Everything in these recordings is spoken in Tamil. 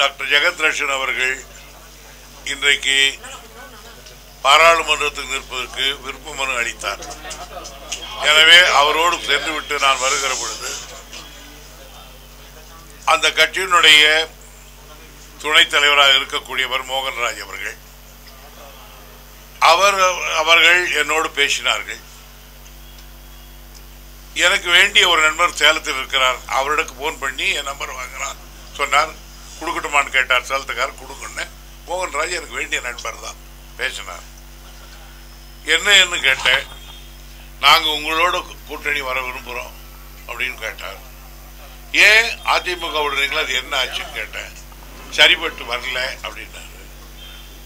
டாக்டர் ஜெகத்ரட்சன் அவர்கள் இன்றைக்கு பாராளுமன்றத்துக்கு நிற்பதற்கு விருப்ப மனு அளித்தார். எனவே அவரோடு சென்றுவிட்டு நான் வருகிற பொழுது அந்த கட்சியினுடைய துணைத் தலைவராக இருக்கக்கூடியவர் மோகன்ராஜ் அவர்கள். அவர் அவர்கள் என்னோடு பேசினார்கள். எனக்கு வேண்டிய ஒரு நண்பர் சேலத்தில் இருக்கிறார். அவரிடக்கு போன் பண்ணி என் நம்பர் வாங்கினார் சொன்னார். கொடுக்கட்டுமான்னு கேட்டார். சேலத்துக்கார் கொடுக்கணும் மோகன்ராஜ் எனக்கு வேண்டிய நண்பர் தான் பேசினார். என்னன்னு கேட்டேன். நாங்கள் உங்களோட கூட்டணி வர விரும்புகிறோம் அப்படின்னு கேட்டார். ஏன் அதிமுக விடுறீங்களா? அது என்ன ஆச்சுன்னு கேட்டேன். சரிப்பட்டு வரல அப்படின்னாரு.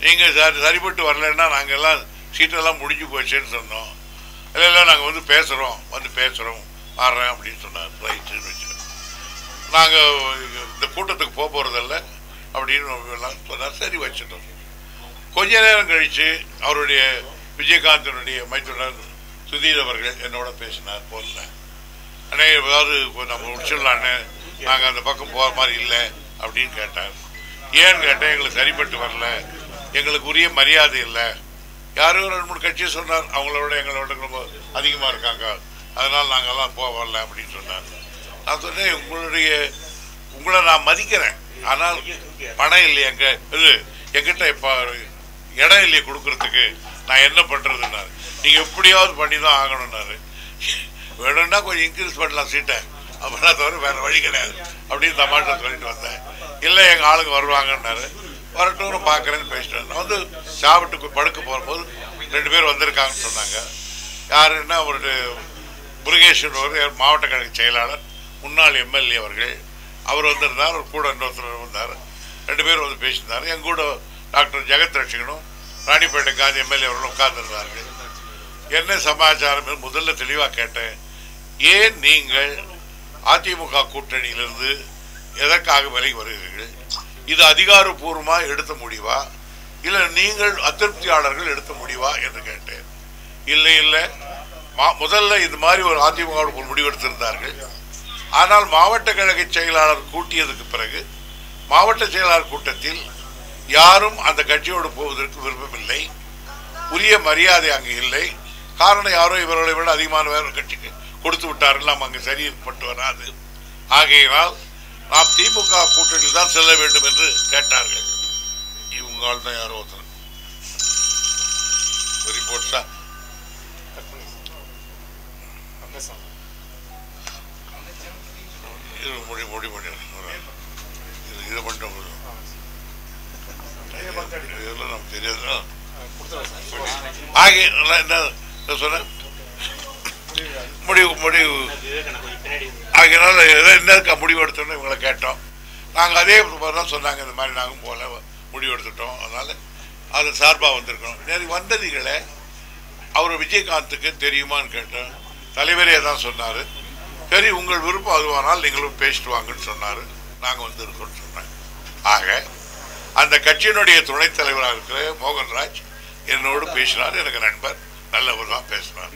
நீங்கள் சரி சரிப்பட்டு வரலன்னா நாங்கள் எல்லாம் சீட்டெல்லாம் முடிஞ்சு போச்சுன்னு சொன்னோம். இல்லை இல்லை நாங்கள் வந்து பேசுகிறோம் வந்து பேசுகிறோம் வர்றேன் அப்படின்னு சொன்னார் ரைட்டுன்னு வச்சு நாங்கள் இந்த கூட்டத்துக்கு போக போகிறதில்ல அப்படின்னு சொன்னால் சொன்னார். சரி வச்சுட்டோம். கொஞ்ச நேரம் கழித்து அவருடைய விஜயகாந்தனுடைய மைத்துனர் சுதீர் அவர்கள் என்னோட பேசினார் போல அண்ணே ஏதாவது நம்ம முடிச்சிடலான்னு. நாங்கள் அந்த பக்கம் போகிற மாதிரி இல்லை அப்படின்னு கேட்டார். ஏன்னு கேட்டேன் எங்களுக்கு சரிப்பட்டு வரல. எங்களுக்கு உரிய மரியாதை இல்லை. யாரோ ரெண்டு மூணு கட்சியை சொன்னார். அவங்களோட எங்களோட ரொம்ப அதிகமாக இருக்காங்க. அதனால் நாங்கள்லாம் போக வரல அப்படின்னு சொன்னார். நான் சொன்னேன் உங்களுடைய உங்களை நான் மதிக்கிறேன். ஆனால் பணம் இல்லை எங்க இது எங்கிட்ட இப்போ இடம் இல்லையே கொடுக்கறதுக்கு. நான் என்ன பண்ணுறதுன்னாரு நீங்கள் எப்படியாவது பண்ணி தான் ஆகணும்னாரு. வேணும்னா கொஞ்சம் இன்க்ரீஸ் பண்ணலாம் சீட்டை. அப்படின்னா தவிர வேறு வழி கிடையாது. அப்படின்னு தமாட்டை சொல்லிட்டு வந்தேன். இல்லை எங்கள் ஆளுங்க வருவாங்கன்னாரு. வரட்டும்னு பார்க்குறேன்னு பேசிட்டேன் நான் வந்து சாப்பிட்டு படுக்க போகும்போது ரெண்டு பேர் வந்திருக்காங்கன்னு சொன்னாங்க. யாருன்னா ஒரு முருகேஸ்வரன் ஒரு மாவட்ட கழக செயலாளர். முன்னாள் எம்எல்ஏ அவர்கள் அவர் வந்திருந்தார் அவர் கூட இன்னொருத்தர் வந்தார். ரெண்டு பேரும் வந்து பேசியிருந்தார் என் கூட டாக்டர் ஜெகத் ரட்சிகனும் ராணிப்பேட்டை காந்தி எம்எல்ஏ அவர்களும் உட்கார்ந்துருந்தார்கள். என்ன சமாச்சாரம் முதல்ல தெளிவாக கேட்டேன். ஏன் நீங்கள் அதிமுக கூட்டணியிலிருந்து எதற்காக விலகி வருகிறீர்கள்? இது அதிகாரப்பூர்வமாக எடுத்த முடிவா? இல்லை நீங்கள் அதிருப்தியாளர்கள் எடுத்த முடிவா என்று கேட்டேன். இல்லை இல்லை. மா- முதல்ல இது மாதிரி ஒரு அதிமுக ஒரு முடிவு எடுத்திருந்தார்கள். ஆனால் மாவட்ட கழக செயலாளர் கூட்டியதுக்கு பிறகு மாவட்ட செயலாளர் கூட்டத்தில் யாரும் அந்த கட்சியோடு போவதற்கு விருப்பமில்லை. உரிய மரியாதை அங்கு இல்லை. காரணம் யாரோ இவர்களை விட அதிகமான வேற கட்சிக்கு கொடுத்து விட்டார்கள். நாம் அங்கு சரிப்பட்டு வராது. ஆகையினால் நாம் திமுக கூட்டணியில் தான் செல்ல வேண்டும் என்று கேட்டார்கள். இவங்களால் தான் யாரோ ஒருத்தர். ரிப்போர்ட்ஸா இது முடி முடி முடி. இது இதை மட்டும் இதெல்லாம் நமக்கு தெரியாது. ஆகி ஆகிய நான் என்ன சொன்னேன்? முடிவு முடிவு. ஆகையினால எதை என்ன முடிவு எடுத்தோன்னு இவங்களை கேட்டோம். நாங்கள் அதே மாதிரி தான் சொன்னாங்க இந்த மாதிரி நாங்கள் போல முடிவு எடுத்துட்டோம். அதனால் அது சார்பாக வந்திருக்கோம் நேற்று வந்ததிகளை அவர் விஜயகாந்துக்கு தெரியுமான்னு கேட்டோம் தலைவரே தான் சொன்னார். சரி உங்கள் விருப்பம் அதுவானால் நீங்களும் பேசிட்டு வாங்கன்னு சொன்னார். நாங்கள் வந்திருக்கோம்னு சொன்னேன். ஆக அந்த கட்சியினுடைய துணைத் தலைவராக இருக்கிற மோகன்ராஜ் என்னோடு பேசினார். எனக்கு நண்பர் நல்லவர் தான் பேசினார்.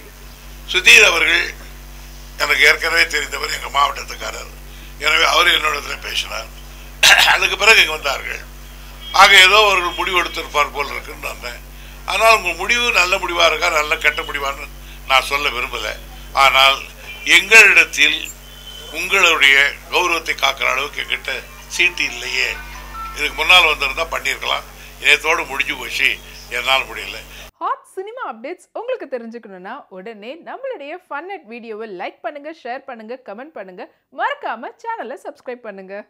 சுதீர் அவர்கள் எனக்கு ஏற்கனவே தெரிந்தவர் எங்கள் மாவட்டத்துக்காரர். எனவே அவர் என்னோட பேசினார். அதுக்கு பிறகு இங்கே வந்தார்கள். ஆக ஏதோ ஒரு முடிவு எடுத்திருப்பார் போல் இருக்குன்னு நான் ஆனால் உங்கள் முடிவு நல்ல முடிவாக இருக்கா நல்ல கெட்ட முடிவான்னு நான் சொல்ல விரும்பலை. ஆனால் எங்களிடத்தில் உங்களுடைய கௌரவத்தை காக்கிற அளவுக்கு எங்கிட்ட சீட்டு இல்லையே. இதுக்கு முன்னால் வந்திருந்தா பண்ணியிருக்கலாம். இதயத்தோடு முடிஞ்சு போச்சு. என்னால் முடியல. ஹாட் சினிமா அப்டேட்ஸ் உங்களுக்கு தெரிஞ்சுக்கணும்னா உடனே நம்மளுடைய ஃபன் அட் வீடியோவை லைக் பண்ணுங்கள் ஷேர் பண்ணுங்கள் கமெண்ட் பண்ணுங்க. மறக்காமல் சேனலை சப்ஸ்கிரைப் பண்ணுங்கள்